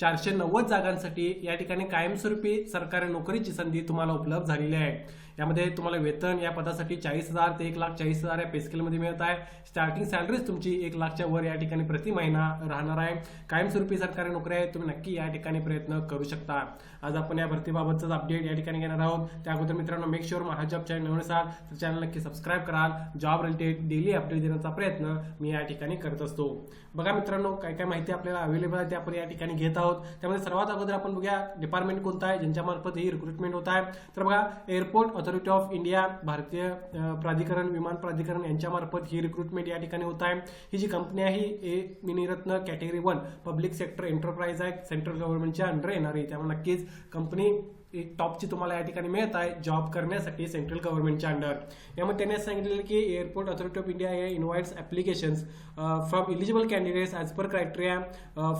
चारशे नव्वद जागांसाठी या ठिकाणी कायमस्वरूपी सरकारी नोकरीची संधी तुम्हाला उपलब्ध झालेली आहे. यामध्ये तुम्हाला वेतन या पदासाठी चाळीस हजार ते एक लाख चाळीस हजार या पेस्केलमध्ये मिळत आहे. स्टार्टिंग सॅलरीज तुमची एक लाखच्या वर या ठिकाणी प्रति महिना राहणार आहे. कायमस्वरूपी सरकारी नोकरी आहे तुम्ही नक्की या ठिकाणी प्रयत्न करू शकता. आज आपण या भरतीबाबतचा अपडेट या ठिकाणी घेणार आहोत. त्या अगोदर मित्रांनो मेक शुअर महाजॉब चॅनल नवीन असाल तर चॅनल नक्की सबस्क्राईब कराल. जॉब रिलेटेड डेली अपडेट देण्याचा प्रयत्न मी या ठिकाणी करत असतो. बघा मित्रांनो काय काय माहिती आपल्याला अवेलेबल आहे ते आपण या ठिकाणी घेत आहोत. त्यामध्ये सर्वात अगोदर आपण बघूया डिपार्टमेंट कोणता आहे ज्यांच्या मार्फत ही रिक्रुटमेंट होत आहे. तर बघा एअरपोर्ट ऑथॉरिटी ऑफ इंडिया भारतीय प्राधिकरण विमान प्राधिकरण यांच्या मार्फत ही रिक्रुटमेंट या ठिकाणी होत आहे. ही जी कंपनी आहे ही a Miniratna category one public sector enterprise आहे. सेंट्रल गव्हर्नमेंटच्या अंडर येणारी त्यामुळे नक्कीच कंपनी टॉपची तुम्हाला या ठिकाणी मिळत आहे. जॉब करण्यासाठी सेंट्रल गव्हर्नमेंटच्या अंडर यामध्ये त्यांनी सांगितलेलं की एअरपोर्ट ऑथॉरिटी ऑफ इंडिया हे invites applications from eligible candidates as per criteria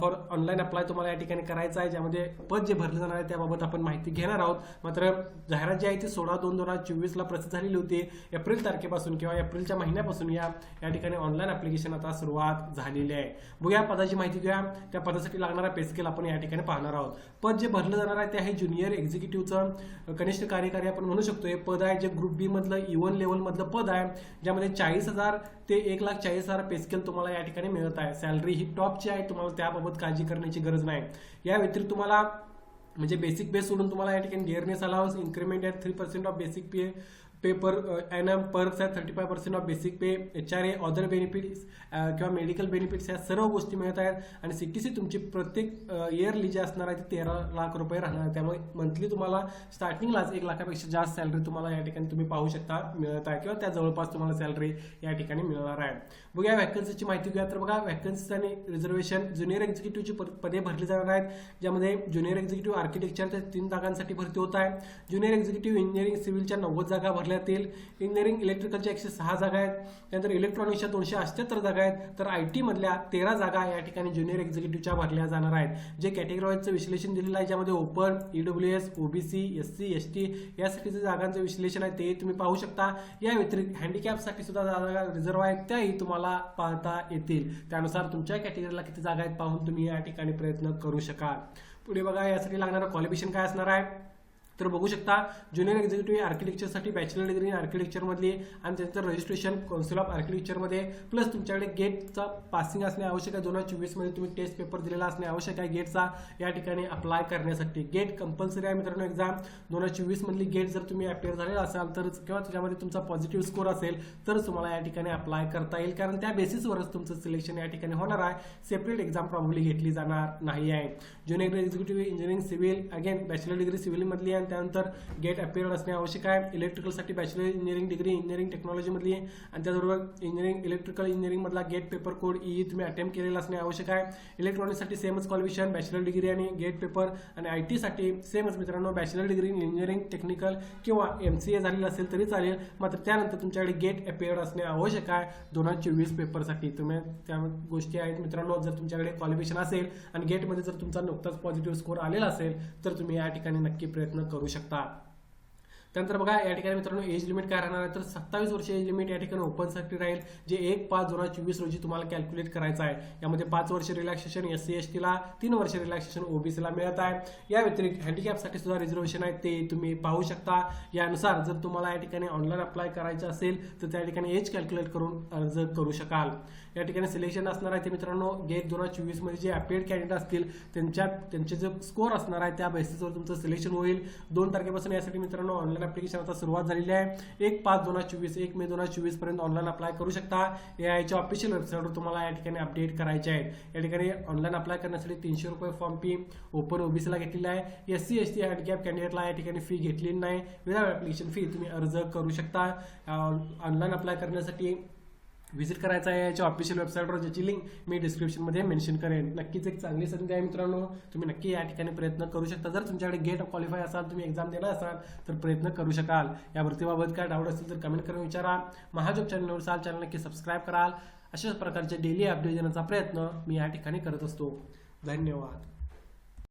for online apply तुम्हाला या ठिकाणी करायचं आहे. ज्यामध्ये पद जे भरले जाणार आहे त्याबाबत आपण माहिती घेणार आहोत. मात्र जाहिरात जी आहे ती सोळा दोन दोन हजार चोवीसला प्रसिद्ध झालेली होती. एप्रिल तारखेपासून किंवा एप्रिलच्या महिन्यापासून या या ठिकाणी ऑनलाईन ॲप्लिकेशन आता सुरुवात झालेली आहे. बघूया पदाची माहिती घेऊया. त्या पदासाठी लागणारा पेस्केल आपण या ठिकाणी पाहणार आहोत. पद जे भरलं जाणार आहे ते आहे ज्युनियर एक्झिक्युटिव्हचं कनिष्ठ कार्यकारी आपण म्हणू शकतो हे पद आहे जे ग्रुप बी मधलं e इवन लेवल मधलं पद आहे ज्यामध्ये चाळीस हजार ते एक लाख चाळीस हजार पेस्केल तुम्हाला या ठिकाणी मिळत आहे. सॅलरी ही टॉपची आहे तुम्हाला त्याबाबत काळजी करण्याची गरज नाही. या व्यतिरिक्त तुम्हाला म्हणजे बेसिक पे सोडून तुम्हाला या ठिकाणी dearness allowance increment at three percent of basic pay pay per N M per आहे thirty five percent of basic pay H R A other benefits किंवा मेडिकल बेनिफिट्स या सर्व गोष्टी मिळत आहेत. आणि सी टी सी तुमची प्रत्येक uh, इयरली जे असणार आहे ते तेरा लाख रुपये राहणार आहे. त्यामुळे मंथली तुम्हाला स्टार्टिंगलाच एक लाखापेक्षा जास्त सॅलरी तुम्हाला या ठिकाणी तुम्ही पाहू शकता मिळत आहे. किंवा त्या जवळपास तुम्हाला सॅलरी या ठिकाणी मिळणार आहे. बघूया व्हॅकन्सीची माहिती घेऊया. तर बघा व्हॅकन्सीज आणि रिझर्वेशन ज्युनियर एक्झिक्युटिव्हची पदे भरली जाणार आहेत. ज्यामध्ये ज्युनियर एक्झिक्युटिव्ह आर्किटेक्चरच्या तीन जागांसाठी भरती होत आहे. ज्युनियर एक्झिक्युटिव्ह इंजिनिअरिंग सिव्हिलच्या नव्वद जागा भरल्या जातील इंजिनिअरिंग इलेक्ट्रिकलच्या एकशे सहा जागा आहेत. त्यानंतर इलेक्ट्रॉनिक्सच्या दोनशे अठ्याहत्तर जागा आहेत. तर आय टी मधल्या तेरा जागा या ठिकाणी ज्युनियर एक्झिक्युटिव्हच्या भरल्या जाणार आहेत. जे कॅटेगरीवाईजचं विश्लेषण दिलेलं आहे ज्यामध्ये open EW S OBC S C S T यासाठीचं जागांचं विश्लेषण आहे ते तुम्ही पाहू शकता. या व्यतिरिक्त हँडिकॅपसाठी सुद्धा जागा रिझर्व्ह आहेत. त्याही तुम्हाला पाहता येतील. त्यानुसार तुमच्या कॅटेगरीला किती जागा आहेत पाहून तुम्ही या ठिकाणी प्रयत्न करू शकाल. पुढे बघा यासाठी लागणारं क्वालिफिकेशन काय असणार आहे? तर बघू शकता ज्युनियर एक्झिक्युटिव्ह आर्किटेक्चरसाठी बॅचलर डिग्री इन आर्किटेक्चरमधली आणि त्यांचं रजिस्ट्रेशन कौन्सिल ऑफ आर्किटेक्चरमध्ये प्लस तुमच्याकडे गेटचा पासिंग असणे आवश्यक आहे. दोन हजार चोवीसमध्ये तुम्ही टेस्ट पेपर दिलेला असणे आवश्यक आहे. गेटचा या ठिकाणी अप्लाय करण्यासाठी. गेट कंपल्सरी आहे मित्रांनो एक्झाम दोन हजार चोवीसमधली गेट जर तुम्ही अपेअर झालेला असाल तर किंवा त्याच्यामध्ये तुमचा पॉझिटिव्ह स्कोर असेल तर तुम्हाला या ठिकाणी अप्लाय करता येईल. कारण त्या बेसिसवरच तुमचं सिलेक्शन या ठिकाणी होणार आहे. सेपरेट एक्झाम प्रॉब्ली घेतली जाणार नाही आहे. Junior executive engineering civil again bachelor degree सिव्हिलमधली आहे. त्यानंतर गेट अपिअर असणे आवश्यक आहे. इलेक्ट्रिकलसाठी बॅचलर इंजिनिअरिंग डिग्री इंजिनिअरिंग टेक्नॉलॉजीमधली आणि त्याचबरोबर इंजिनिअरिंग इलेक्ट्रिकल इंजिनिअरिंगमधला गेट पेपर कोड ई तुम्ही अटेम्प्ट केलेला असणे आवश्यक आहे. इलेक्ट्रॉनिक्ससाठी सेमच क्वालिफिकेशन बॅचलर डिग्री आणि गेट पेपर आणि आय टीसाठी सेमच मित्रांनो बॅचलर डिग्री इंजिनिअरिंग टेक्निकल किंवा एम सी ए झालेलं असेल तरी चालेल. मात्र त्यानंतर तुमच्याकडे गेट अपिअर असणे आवश्यक आहे. दोन हजार चोवीस पेपरसाठी तुम्ही त्या गोष्टी आहेत मित्रांनो. जर तुमच्याकडे क्वालिफिकेशन असेल आणि गेटमध्ये जर तुमचा नुकताच पॉझिटिव्ह स्कोर आलेला असेल तर तुम्ही या ठिकाणी नक्की प्रयत्न करू करू शकता. त्यानंतर बघा या ठिकाणी मित्रांनो एज लिमिट काय राहणार आहे? तर सत्तावीस वर्ष एज लिमिट या ठिकाणी ओपनसाठी राहील जे एक पाच दोन हजार चोवीस रोजी तुम्हाला कॅल्क्युलेट करायचं आहे. यामध्ये पाच वर्ष रिलॅक्सेशन एस सी एस टीला तीन वर्ष रिलॅक्सेशन ओबीसीला मिळत आहे. या व्यतिरिक्त हँडिकॅपसाठी सुद्धा रिझर्वेशन आहे ते तुम्ही पाहू शकता. यानुसार जर तुम्हाला या ठिकाणी ऑनलाईन अप्लाय करायचं असेल तर त्या ठिकाणी एज कॅल्क्युलेट करून अर्ज करू शकाल. या ठिकाणी सिलेक्शन असणार आहे ते मित्रांनो गेट दोन हजार चोवीसमध्ये जे अपेड कॅन्डिडेट असतील त्यांच्या त्यांचे जे स्कोर असणार आहे त्या बेसिसवर तुमचं सिलेक्शन होईल. दोन तारखेपासून यासाठी मित्रांनो ऑनलाईन अप्लिकेशन आता सुरुवात झालेली आहे. एक पाच दोन हजार चोवीस एक मे दोन हजार चोवीसपर्यंत ऑनलाईन अप्लाय करू शकता. याच्या ऑफिशियल वेबसाईटवर तुम्हाला या ठिकाणी अपडेट करायचे आहेत. या ठिकाणी ऑनलाईन अप्लाय करण्यासाठी तीनशे रुपये फॉर्म फी ओपन ओबीसीला घेतलेला आहे. S C S T handicap कॅन्डिडेटला या ठिकाणी फी घेतलेली नाही. विदाउट ॲप्लिकेशन फी तुम्ही अर्ज करू शकता. ऑनलाईन अप्लाय करण्यासाठी व्हिजिट करायचा आहे याच्या ऑफिशियल वेबसाईटवर ज्याची लिंक मी डिस्क्रिप्शनमध्ये मेन्शन करेन. नक्कीच एक चांगली संधी आहे मित्रांनो. तुम्ही नक्की या ठिकाणी प्रयत्न करू शकता. जर तुमच्याकडे गेट क्वालिफाय असाल तुम्ही एक्झाम देणार असाल तर प्रयत्न करू शकाल. या भरतीबाबत काय डाऊट असतील तर कमेंट करून विचारा. महाजॉब चॅनलवर असाल चॅनल नक्की सबस्क्राईब कराल. अशाच प्रकारचे डेली अपडेट देण्याचा प्रयत्न मी या ठिकाणी करत असतो. धन्यवाद.